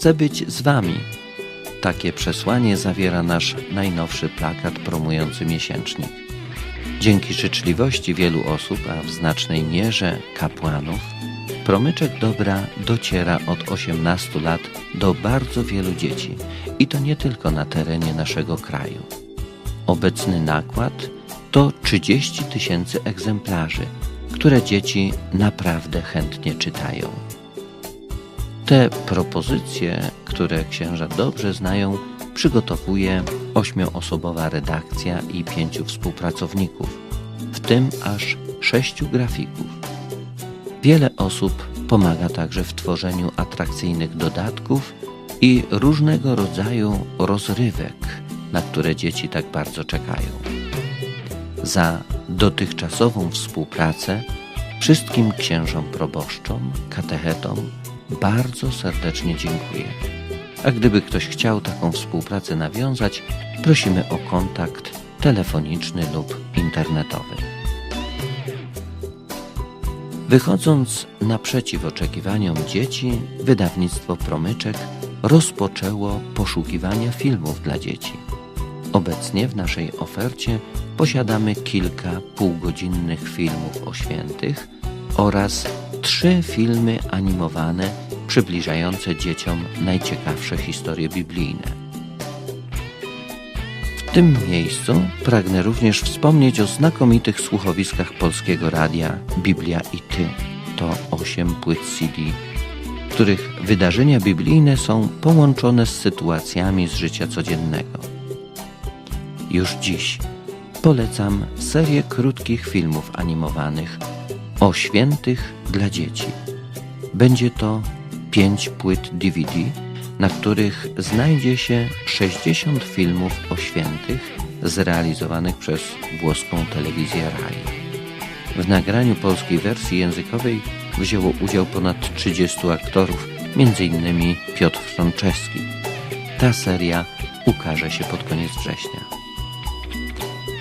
Chcę być z Wami. Takie przesłanie zawiera nasz najnowszy plakat promujący miesięcznik. Dzięki życzliwości wielu osób, a w znacznej mierze kapłanów, promyczek dobra dociera od 18 lat do bardzo wielu dzieci i to nie tylko na terenie naszego kraju. Obecny nakład to 30 tysięcy egzemplarzy, które dzieci naprawdę chętnie czytają. Te propozycje, które księża dobrze znają, przygotowuje ośmioosobowa redakcja i pięciu współpracowników, w tym aż sześciu grafików. Wiele osób pomaga także w tworzeniu atrakcyjnych dodatków i różnego rodzaju rozrywek, na które dzieci tak bardzo czekają. Za dotychczasową współpracę wszystkim księżom proboszczom, katechetom bardzo serdecznie dziękuję. A gdyby ktoś chciał taką współpracę nawiązać, prosimy o kontakt telefoniczny lub internetowy. Wychodząc naprzeciw oczekiwaniom dzieci, wydawnictwo Promyczek rozpoczęło poszukiwania filmów dla dzieci. Obecnie w naszej ofercie posiadamy kilka półgodzinnych filmów o świętych oraz trzy filmy animowane przybliżające dzieciom najciekawsze historie biblijne. W tym miejscu pragnę również wspomnieć o znakomitych słuchowiskach polskiego radia Biblia i Ty. To osiem płyt CD, których wydarzenia biblijne są połączone z sytuacjami z życia codziennego. Już dziś polecam serię krótkich filmów animowanych o świętych dla dzieci. Będzie to pięć płyt DVD, na których znajdzie się 60 filmów o świętych zrealizowanych przez włoską telewizję RAI. W nagraniu polskiej wersji językowej wzięło udział ponad 30 aktorów, m.in. Piotr Frączewski. Ta seria ukaże się pod koniec września.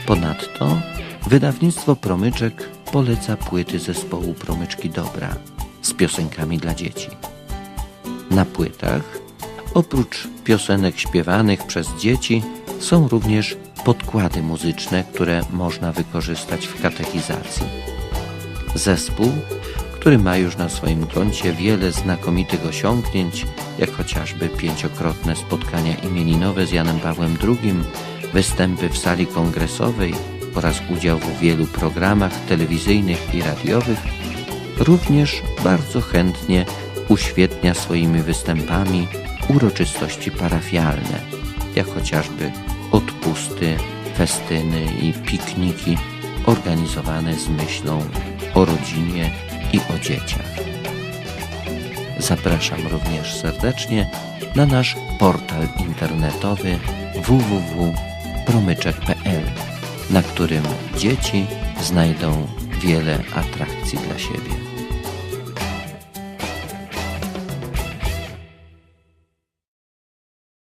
Ponadto wydawnictwo Promyczek poleca płyty zespołu Promyczki Dobra z piosenkami dla dzieci. Na płytach, oprócz piosenek śpiewanych przez dzieci, są również podkłady muzyczne, które można wykorzystać w katechizacji. Zespół, który ma już na swoim koncie wiele znakomitych osiągnięć, jak chociażby pięciokrotne spotkania imieninowe z Janem Pawłem II, występy w sali kongresowej oraz udział w wielu programach telewizyjnych i radiowych, również bardzo chętnie uświetnia swoimi występami uroczystości parafialne, jak chociażby odpusty, festyny i pikniki organizowane z myślą o rodzinie i o dzieciach. Zapraszam również serdecznie na nasz portal internetowy www.promyczek.pl, na którym dzieci znajdą wiele atrakcji dla siebie.